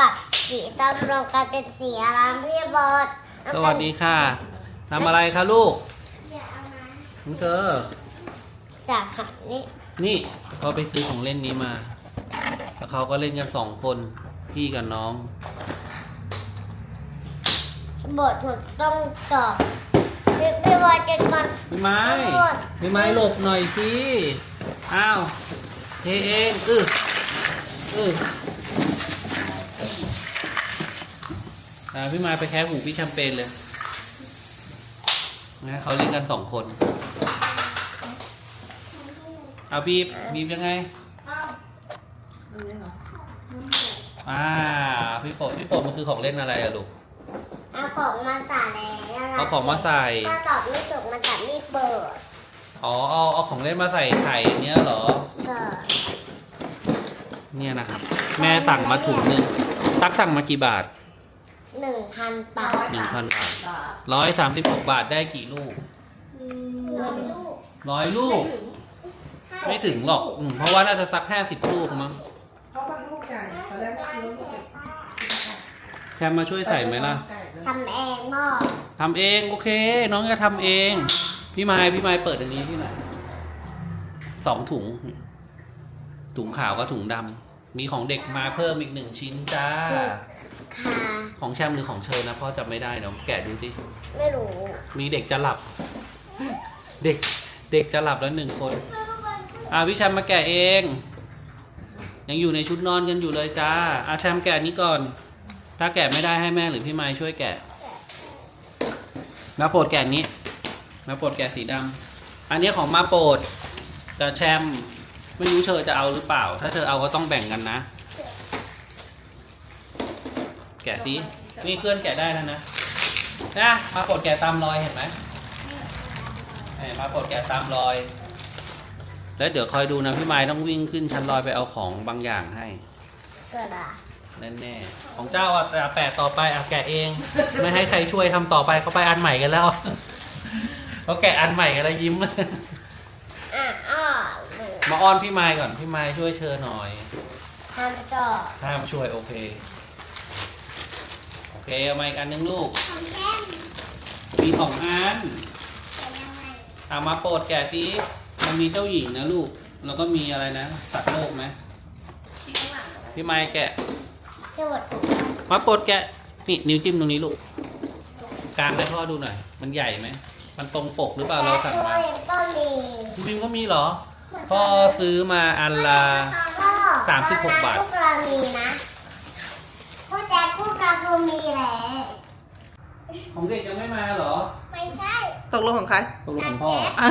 กับสีส้มรวมกันเป็นสีอารามพี่บอสสวัสดีค่ะทำอะไรคะลูกน้องเธอจากขับนี่นี่เขาไปซื้อของเล่นนี้มา แล้วเขาก็เล่นกันสองคนพี่กับน้อง บทถูกต้องตอบพี่พี่บอสจะก่อนพี่ไม้โทษพี่ไม้หลบหน่อยสิ อ้าวเทเอง อืออืออ่า พี่ไม้ไปแค่หูพี่แชมเปญเลยนะเขาเล่นกันสองคน เอาบีบบีบยังไงอ่าพี่โปรดพี่โปรดมันคือของเล่นอะไรอะลูก เอาของมาใส่แล้วเอาของมาใส่ ถ้าตอบไม่ถูกมันจะไม่เปิดอ๋อเอาเอาของเล่นมาใส่ไข่เนี้ยเหรอเปิดเนี่ยนะครับ แม่สั่งมาถุงหนึ่งตักสั่งมากี่บาท หนึ่งพันบาทหนึ่งพันบาทร้อยสามสิบหกบาทได้กี่ลูกหนึ่งลูกร้อยลูก ไม่ถึงหรอกอืมเพราะว่าน่าจะสักห้าสิบลูกมั้งเขาเป็นลูกใหญ่ตอนแรกก็คิดว่าลูกเล็กแคมมาช่วยใส่ไหมล่ะทำเองพ่อทำเองโอเค น้องจะทำเอง พี่ไม้พี่ไม้เปิดอันนี้ที่ไหนสองถุง ถุงขาวกับถุงดำมีของเด็กมาเพิ่มอีกหนึ่งชิ้นจ้าค่ะ ของแชมหรือของเชิญนะพ่อจำไม่ได้เดี๋ยวแกะดูสิไม่รู้มีเด็กจะหลับ เด็กเด็กจะหลับแล้วหนึ่งคน อ่าพี่แชมป์มาแกะเอง ยังอยู่ในชุดนอนกันอยู่เลยจ้าอาแชมป์แกะนี้ก่อน ถ้าแกะไม่ได้ให้แม่หรือพี่ไม้ช่วยแกะมาโปรดแกะนี้มาโปรดแกะสีดำอันนี้ของมาโปรดแต่แชมป์ไม่รู้เธอจะเอาหรือเปล่า ถ้าเธอเอาก็ต้องแบ่งกันนะ แกะสินี่เพื่อนแกะได้แล้วนะนะมาโปรดแกะตามรอยเห็นไหมเอ้ยมาโปรดแกะตามรอย แล้วเดี๋ยวคอยดูนะพี่ไม้ต้องวิ่งขึ้นชั้นลอยไปเอาของบางอย่างให้เกิดอะแน่ๆของเจ้าอะแต่แปะต่อไปอะแกะเอง ไม่ให้ใครช่วยทำต่อไปเขาไปอันใหม่กันแล้วเขาแกะอันใหม่กันแล้วยิ้มอะอ้อหรือมาอ้อนพี่ไม้ก่อนพี่ไม้ช่วยเชิญหน่อยทำต่อถ้ามาช่วยโอเคโอ เคเอามาอีกอันนึงลูกทำแก้มมีสองอันเป็นยังไงเอามาโปรดแกะสิมันมีเจ้าหญิงนะลูก แล้วก็มีอะไรนะ สัตว์โลกไหมพี่ไม้แกะพี่บอสถูกมาโปรดแกะ นี่นิ้วจิ้มตรงนี้ลูก กลางให้พ่อดูหน่อย มันใหญ่ไหม มันตรงปกหรือเปล่าเราสั่งตัวมาเองก็มีพี่พิมก็มีเหรอ พ่อซื้อมาอันละ พ่อสามสิบหกบาทพวกเรามีนะพวกแจ๊คพว กเราคือมีแหละของเด็กยังไม่มาเหรอไม่ใช่ตกลงของใครตกลงของพ่ออะ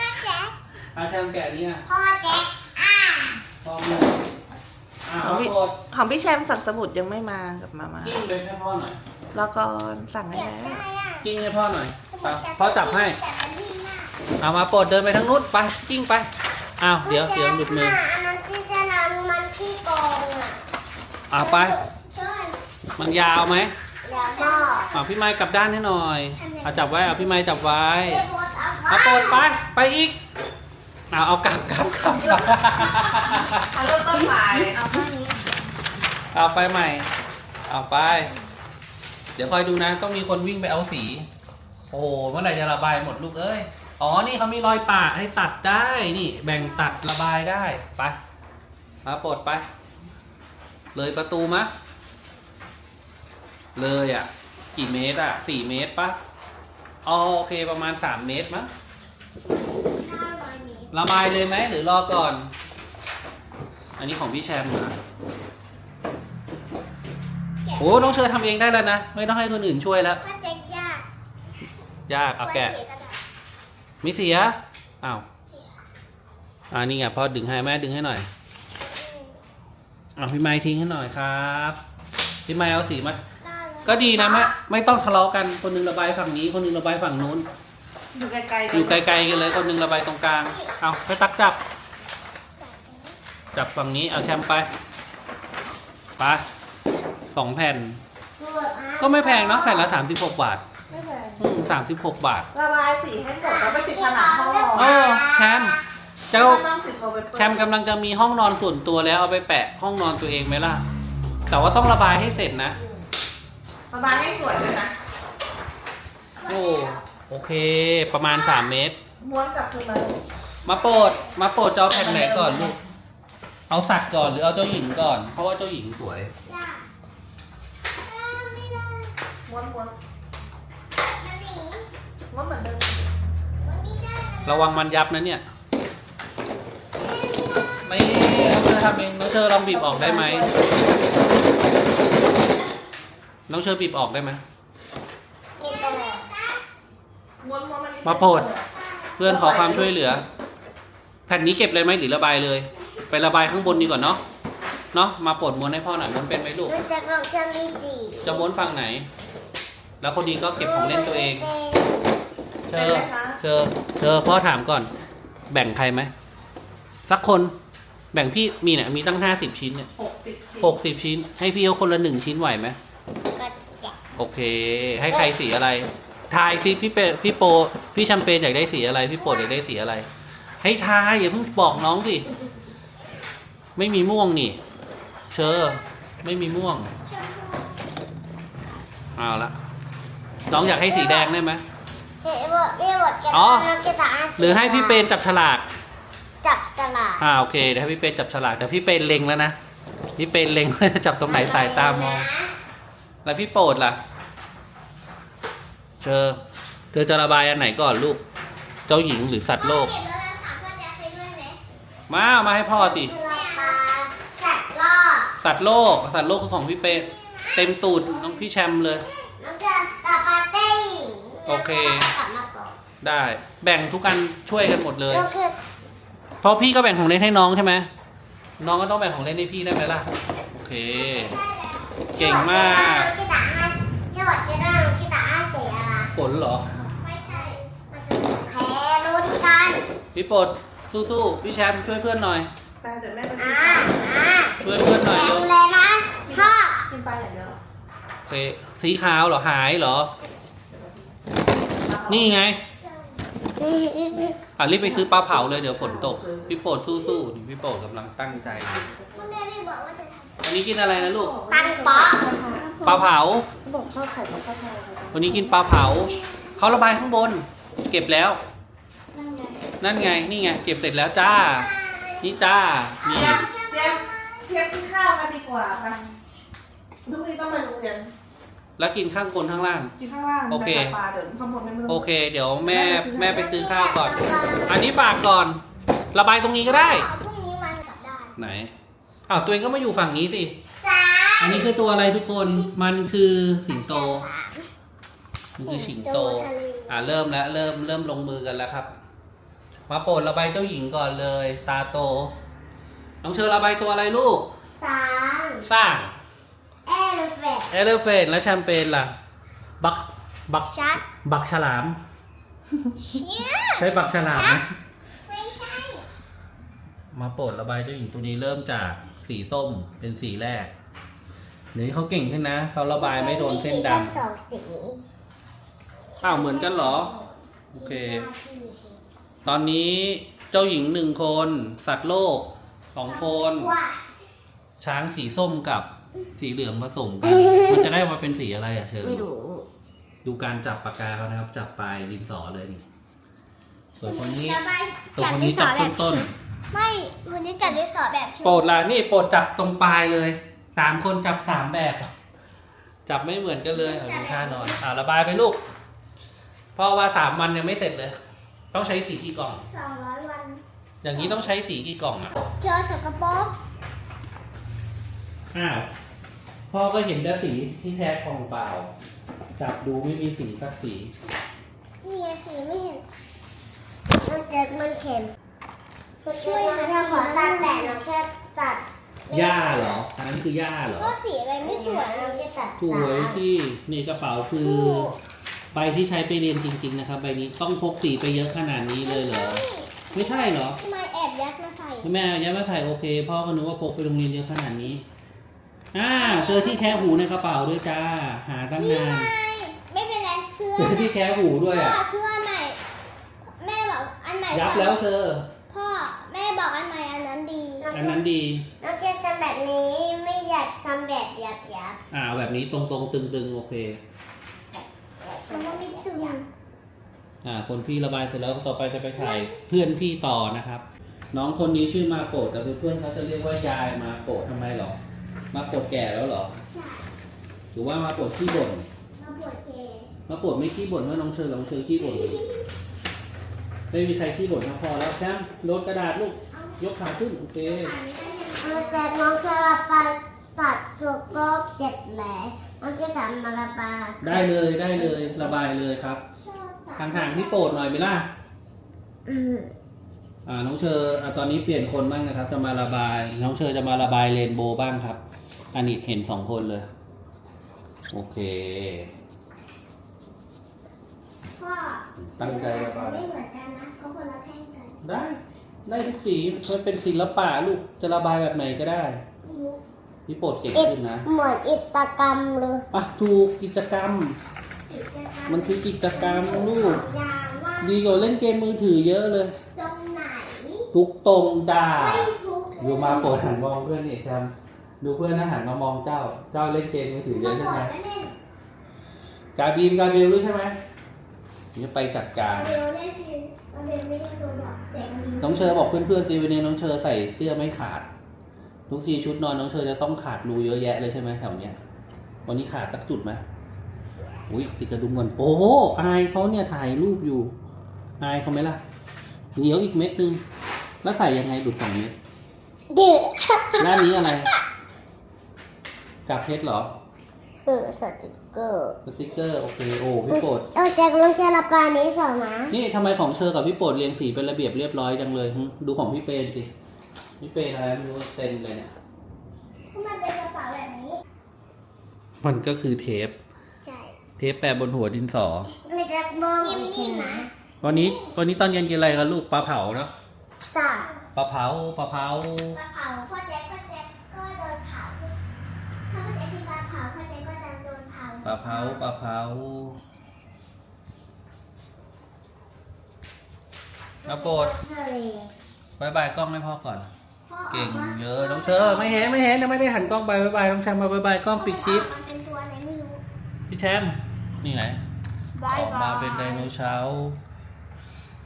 พ่อแจ๊คอาแชมแกะนี่อะพ่อแจ๊คอะพ่อมีอ่าเอาโปรดของพี่แชมป์สั่งสมุดยังไม่มากับมามากิ้งเลยให้พ่อหน่อยแล้วก่อนสั่งให้อยากแล้วได้อะกิ้งให้พ่อหน่อยสมุเอาดแจ๊คพ่อจับให้ แต่อันนี้น่ะเอามาโปรดเดินไปทางนู้นไปกิ้งไปอ้าวเดี๋ยวเดี๋ยวหลุดมืออันนั้นที่จะทำมันขี้โกงอะเอาไปช่วย มันยาวไหมอย่าพ่อเอาพี่ไม้กลับด้านให้หน่อย เอาจับไว้ เอาพี่ไม้จับไว้เอาเอาโปรดไป ไปอีก เอาเอากลับกลับกลับกลับเอาเริ่มต้นใหม่เอาข้างนี้เอาไปใหม่ เอาไป เดี๋ยวคอยดูนะ ต้องมีคนวิ่งไปเอาสี โอ้โหเมื่อไหร่จะระบายหมดลูกเอ้ย อ๋อ นี่เขามีรอยปะให้ตัดได้ นี่ แบ่งตัดระบายได้ ไปมาปลดไป เลยประตูมะ เลยอะ กี่เมตรอะสี่เมตรปะอ๋อโอเคประมาณสามเมตรมั้งห้าร้อยเมตรระบายเลยไหมหรือรอก่อน อันนี้ของพี่แชมป์นะโอ้น้องเชอทำเองได้แล้วนะ ไม่ต้องให้คนอื่นช่วยแล้วพ่อแจ๊คยากยากเอาแกะไว้สีระดาษมีเสียอ้าวเสียอ่านี่ไงพ่อดึงให้แม่ดึงให้หน่อยเอาพี่ไม้ทิ้งให้หน่อยครับ พี่ไม้เอาสีมาได้แล้ว ก็ดีนะไม่ไม่ต้องทะเลาะกันคนหนึงระบายฝั่งนี้คนหนึงระบายฝั่งนู้น อยู่ไกลๆอยู่ไกลๆกันเลยคนหนึงระบายตรงกลาง เอาไปตักจับ จับฝั่งนี้เอาแชมป์ไปไปสองแผ่น ก็ไม่แพงเนาะแผ่นละสามสิบหกบาทไม่แพงอืมสามสิบหกบาท ระบายสีให้หมดแล้วก็ติดผนังห้องนอนเออแชมป์เจ้าต้องติดเอาไปเปิดแคมกำลังจะมีห้องนอนส่วนตัวแล้วเอาไปแปะห้องนอนตัวเองไหมล่ะกแต่ว่าต้องระบายให้เสร็จนะ ระบายให้สวยเลยนะโอ้โอเค ประมาณ 3 เมตร ม้วนกลับคืนมาเลยมาโปรดมาโปรดจะเอาแผ่นไหนก่อนลูก เอาสัตว์ก่อนหรือเอาเจ้าหญิงก่อน เพราะว่าเจ้าหญิงสวย จ้าไม่ได้ม้วนม้วนมันหนีม้วนเหมือนเดิมมันไม่ได้มันระวังมันยับนะเนี่ย ไม่น้องเชอทำเองน้องเชอลองบีบออกได้ไหม น้องเชอบีบออกได้ไหม มีตลอดม้วนม้วนมันมาโปรดเพื่อนขอความช่วยเหลือ แผ่นนี้เก็บเลยไหมหรือระบายเลย ไประบายข้างบนดีกว่าเนาะ เนาะมาโปรดม้วนให้พ่อหน่อยม้วนเป็นไหมลูกมันจะลงจะมีสีจะม้วนฝั่งไหน แล้วคนดีก็เก็บของเล่นตัวเอง เชอเชอเชอพ่อถามก่อน แบ่งใครไหม สักคน แบ่งพี่มีเนี่ยมีตั้งห้าสิบชิ้นเนี่ยหกสิบชิ้น หกสิบชิ้น ให้พี่เอาคนละหนึ่งชิ้นไหวไหมก็จะ โอเค ให้ใครสีอะไร ทายสิพี่เปพี่โป พี่แชมเปญอยากได้สีอะไร พี่โปอยากได้สีอะไร ให้ทายอย่าเพิ่งบอกน้องสิ ไม่มีม่วงนี่ เชอไม่มีม่วง เอาละ น้องอยากให้สีแดงได้ไหม เห็นว่าพี่บทแกอ๋อ น้องกีตาร์หรือให้พี่เปนจับฉลาก จับสลากอ่าโอเคเดี๋ยวให้พี่เปนจับฉลากแต่พี่เปนเล็งแล้วนะ พี่เปนเล็งว่าจะจับตรงไหนสายตามอง แล้วพี่โปรดล่ะเชอเธอจะระบายอันไหนก่อนลูก เจ้าหญิงหรือสัตว์โลกเก็บเลยค่ะพ่อจะไปด้วยไหมมาเอามาให้พ่อสิปลาปลาสัตว์รอดสัตว์โลก สัตว์โลกคือของพี่เปนเต็มตูดน้องพี่แชมป์เลยน้องจะกลับมาเต้นโอเคกลับมาก่อนได้ แบ่งทุกอันช่วยกันหมดเลยน้องคือเพราะพี่ก็แบ่งของเล่นให้น้องใช่ไหม น้องก็ต้องแบ่งของเล่นให้พี่ได้ไหมล่ะ โอเค เก่งมากน้องกีตาร์ให้พี่บทจะได้น้องกีตาร์เสียอะฝนเหรอ ไม่ใช่ มันจะแพ้รุ่นกันพี่โปรดสู้ๆพี่แชมป์ช่วยเพื่อนหน่อย ไปเดี๋ยวแม่ไปซื้อ่าอ่าช่วยเพื่อนหน่อยแข็เร็วเลยนะพ่อกินปลาอย่างเดียวเหรอโอเคสีขาวเหรอหายเหรอ นี่ไง อะรีบไปซื้อปลาเผาเลยเดี๋ยวฝนตก พี่โปรดสู้ๆนี่พี่โปรดกำลังตั้งใจ คุณแม่ไม่บอกว่าจะท วันนี้กินอะไรนะลูกำตังป๊อกปลาเผาเขาบอกข้าวไข่กับข้าวแพงวันนี้กินปลาเผา เขาระบายข้างบน เก็บแล้ว นั่นไงนั่นไงนี่ไง เก็บเสร็จแล้วจ้า นี่จ้า นี่เตรียมเตรียมเตรียมกินข้าวกันดีกว่าไปพรุ่งนี้ต้องไปโรงเรียน แล้วกินข้างบนข้างล่าง กินข้างล่างโอเค ไปหาปลาเดี๋ยวข้างบนไม่รู้โอเค เดี๋ยวแม่แม่ไปซื้อข้าวก่อน อันนี้ฝากก่อน ระบายตรงนี้ก็ได้เอาพรุ่งนี้มันกลับได้ ไหน อ้าวตัวเองก็มาอยู่ฝั่งนี้สิ สามอันนี้คือตัวอะไรทุกคน มันคือสิงโต มันคือสิงโต ทะเลอ่าเริ่มแล้วเริ่มเริ่มลงมือกันแล้วครับ มาโปรดระบายเจ้าหญิงก่อนเลย ตาโต น้องเชอระบายตัวอะไรลูก สามสร้าง เอลเฟตเอเลเฟนและแชมเปญล่ะ บัก บัก ชัดบักฉลาม เชี่ยใช่บักฉลามไหมไม่ใช่ มาโปรดระบายเจ้าหญิงตัวนี้เริ่มจาก สีส้มเป็นสีแรกเดี๋ยวนี้เขาเก่งขึ้นนะเขาระบายไม่โดนเส้นดมีแค่สองสีำอ้าวเหมือนกันเหรอ โอเค ตอนนี้เจ้าหญิงหนึ่งคน สัตว์โลกสองคน ว้าช้างสีส้มกับสีเหลืองผสมกัน มันจะได้มาเป็นสีอะไรอะเชิญไม่รู้ดูการจับปากกาเขานะครับ จับปลายดินสอเลยนี่ส่วนคนนี้จะไปส่วนคนนี้จับต้นต้น ไม่วันนี้จัดดินสอแบบๆโปรดล่ะนี่โปรดจับตรงปลายเลยสามคนจับสามแบบ จับไม่เหมือนกันเลยเอาดูท่านอนอ่าระบายไปลูกเพราะว่าสามวันยังไม่เสร็จเลย ต้องใช้สีกี่กล่อง สองร้อยวัน อย่างนี้ต้องใช้สีกี่กล่องอะเจอสกปรกอ้าวพ่อก็เห็นแต่สีที่แท้กล่องเปล่า จับดูไม่มีสีสักสี นี่ไงสีไม่เห็น มันเจ็บมันเข็ม ช่วยหาขอตัดแต่น้องแค่ตัดหญ้าเหรออันนั้นคือหญ้าเหรอ ก็สีอะไรไม่สวยน้องจะตัดสวยที่นี่กระเป๋าคือใบที่ใช้ไปเรียนจริง ๆ นะครับใบนี้ต้องพกสีไปเยอะขนาดนี้เลยเหรอ ไม่ใช่เหรอทำไมแอบยัดมาใส่แม่ย้ายมาใส่โอเคพ่อก็นึกว่าพกไปโรงเรียนเยอะขนาดนี้อ่าเจอที่แคะหูในกระเป๋าด้วยจ้าหาตั้งนี่นานไงไม่เป็นไรเสื้อเจอที่แคะหูด้วยพ่ออะเสื้อใหม่แม่บอกอันใหม่ยับแล้วเธอพ่อแม่ บอกอันใหม่อันนั้นดีน้อันนั้นดีน้องเจทำแบบนี้ไม่อยากทำแบบหยาบหยาบอ่าเอาแบบนี้ตรงๆตึงๆโอเคๆมันไม่ตึงอ่า คนพี่ระบายเสร็จแล้วต่อไปจะไปถ่ายเพื่อนพี่ต่อนะครับ น้องคนนี้ชื่อมาโปรดแต่เพื่อนๆเขาจะเรียกว่ายายมาโปรดทำไมหรอ มาโปรดแก่แล้วเหรอใช่หรือว่ามาโปรดขี้บ่นมาปวดเกย์มาโปรดไม่ขี้บ่นเพราะน้องเชอร์น้องเชอร์ขี้บ่นเลยไม่มีใครขี้บ่นทั้งพอแล้วแชมป์โดนกระดาษลูก ยกขาขึ้นโอเคแต่น้องจะระบายสัตว์สุกโลกเสร็จแล้วน้องจะทำมาระบายได้เลยได้เลยระบายเลยครับห่างๆที่โปรดหน่อยไหมล่ะอืมอ่าน้องเชอร์อะตอนนี้เปลี่ยนคนบ้างนะครับ จะมาระบาย น้องเชอร์จะมาระบายเรนโบว์บ้างครับ อันนี้เห็นสองคนเลย โอเคพ่อตั้งใจระบายไม่เหมือนกันนะเขาคนละแท่งกันได้ ได้ทุกสีมันเป็นศิลปะลูกจะระบายแบบไหนก็ได้พี่โปรดเก่งขึ้นนะเหมือนอิตกรรมเลยอะถูกกิจกรรม มันคือกิจกรรมลูกยาวว่าดีกว่าเล่นเกมมือถือเยอะเลย ตรงไหนทุกตรงจ้าไม่ทุกดูมาโปรดหันมองเพื่อนนี่แชมป์ดูเพื่อนนะหันมามองเจ้า เจ้าเล่นเกมมือถือเยอะใช่ไหมไม่เล่นกาบีมกาเบลด้วยใช่ไหมจะไปจัดการเบลเล่ นฟิลเบลไม่ได้โดนหรอกแต่มันน้องเชอร์บอกเพื่อนๆสิวันนี้น้องเชอร์ใส่เสื้อไม่ขาด ทุกทีชุดนอนน้องเชอร์จะต้องขาดรูเยอะแยะเลยใช่ไหมแถวเนี้ย วันนี้ขาดสักจุดไหมอุ้ยติดกระดุมก่อนโอ้โหอายเขาเนี่ยถ่ายรูปอยู่ อายเขาไหมล่ะเหนียวอีกเม็ดนึง แล้วใส่ยังไงดุดสองเม็ดเดือดหน้านี้อะไร กับเพชรเหรอ เออสติก เกอร์สติกเกอร์โอเคโอ้พี่โปรดเอาจากน้องจะระบายนี้สองนะนี่ทำไมของเชอร์กับพี่โปรดเรียงสีเป็นระเบียบเรียบร้อยจังเลยหึดูของพี่เปรนสิพี่เปรนอะไรไม่รู้เต็มเลยเนี่ยทำไมเป็นกระเป๋าแบบนี้ มันก็คือเทป ใช่เทปแปะบนหัวดินสอไม่จะมองนิ่มๆนะวันนี้วันนี้ตอนเย็นกินอะไรกันลูกปลาเผาเนาะสาปลาเผาปลาเผาปลาเผา ปลาเผาปลาเผามาโปรดทะเลบายบายกล้องให้พ่อก่อนพ่อเก่งเยอะน้องเชอร์ไม่เห็นไม่เห็นยังไม่ได้หันกล้องไปบายบายน้องแชมป์มาบายบายกล้องปิดคลิปมันเป็นตัวอะไรไม่รู้พี่แชมป์นี่ไหนบายออกบายมาเป็นไดโนเสาร์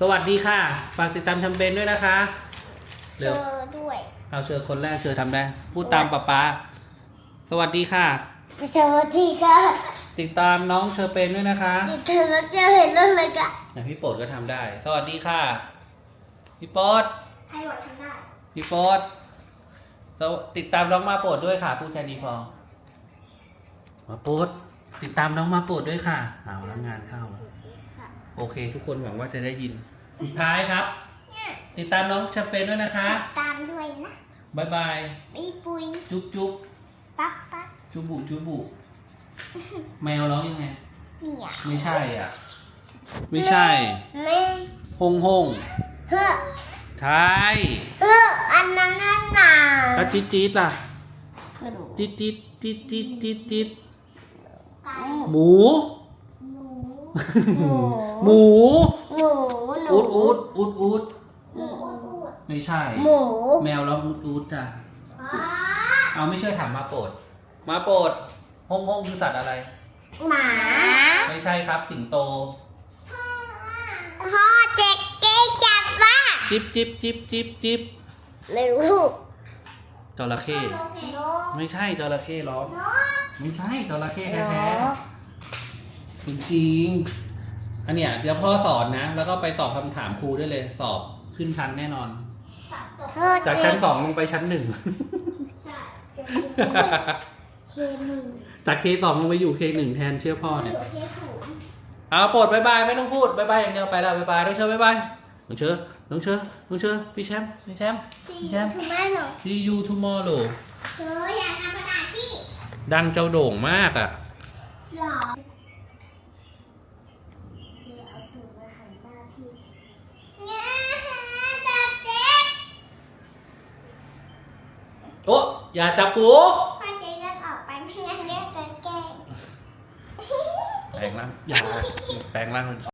สวัสดีค่ะ ฝากติดตามแคมเปญด้วยนะคะเจเร็วอด้วย เอาเชิญคนแรกเชิญทำได้ พูดตามป๊าป๊า สวัสดีค่ะ สวัสดีค่ะติดตามน้องเชอเปนด้วยนะคะดิเธอแล้วจะเห็นเรื่องอะไรกันไหนพี่โปรดก็ทำได้ สวัสดีค่ะ พี่โปรดใครบอกทำได้ พี่โปรดสวติดตามน้องมาโปรดด้วยค่ะพูดแค่นี้พอมาโปรดติดตามน้องมาโปรดด้วยค่ะเอาแล้วงานเข้าแล้วโอเค ทุกคนหวังว่าจะได้ยินสุดท้ายครับ ติดตามน้องเชอเปนด้วยนะคะตามด้วยนะบายบายปีปุยจุ๊บจุ๊บ ปั๊บปั๊บ จุบุจุบุ แมวร้องยังไงเหมียวไม่ใช่อะ ไม่ใช่แม่ฮงฮงเฮ้อใช่เฮ้ออันนั้นน่ะหนาแล้วจี๊ดจี๊ดล่ะกระดูกจี๊ดจี๊ดจี๊ดจี๊ดจี๊ดจี๊ดไก่หมูหนูหมูหนูหนูอูดอูดอูดอูดหมูอูดอูดไม่ใช่ หมู แมวร้องอูดอูดจ้ะอ๋อเอาไม่เชื่อถามมาโปรด มาโปรดฮงฮงคือสัตว์อะไร หมาไม่ใช่ครับ สิงโต พ่อเด็กเก๋จับว่าจิ๊บจิ๊บจิ๊บจิ๊บจิ๊บไม่รู้จระเข้นกไม่ใช่จระเข้ร้องนกไม่ใช่จระเข้แท้ๆจริงๆอันเนี้ยเดี๋ยวพ่อสอนนะ แล้วก็ไปตอบคำถามครูได้เลย สอบขึ้นชั้นแน่นอนจากชั้นสองลงไปชั้นหนึ่ง ใช่ เคหนึ่งจากเคสองลงไปอยู่เคหนึ่งแทนเชื่อพ่อเนี่ย เคศูนย์เอาโปรดบายบายไม่ต้องพูดบายบายอย่างเดียวไปแล้วบายบายน้องเชอร์บายบายน้องเชอร์น้องเชอร์น้องเชอร์พี่แชมป์พี่แชมป์ สี่พี่แชมป์ ถูกไหมหนู see you tomorrow เธออยากทำกระดาษพี่ดังเจ้าโด่งมากอะ หรอเธอเอาตูดมาหันหน้าพี่เนี่ยตาเจ๊กโอ้อย่าจับกู พ่อเจ๊จะออกไปไม่งั้นเรียกกัน แกล้งแปลงร่างอย่าแปลงร่าง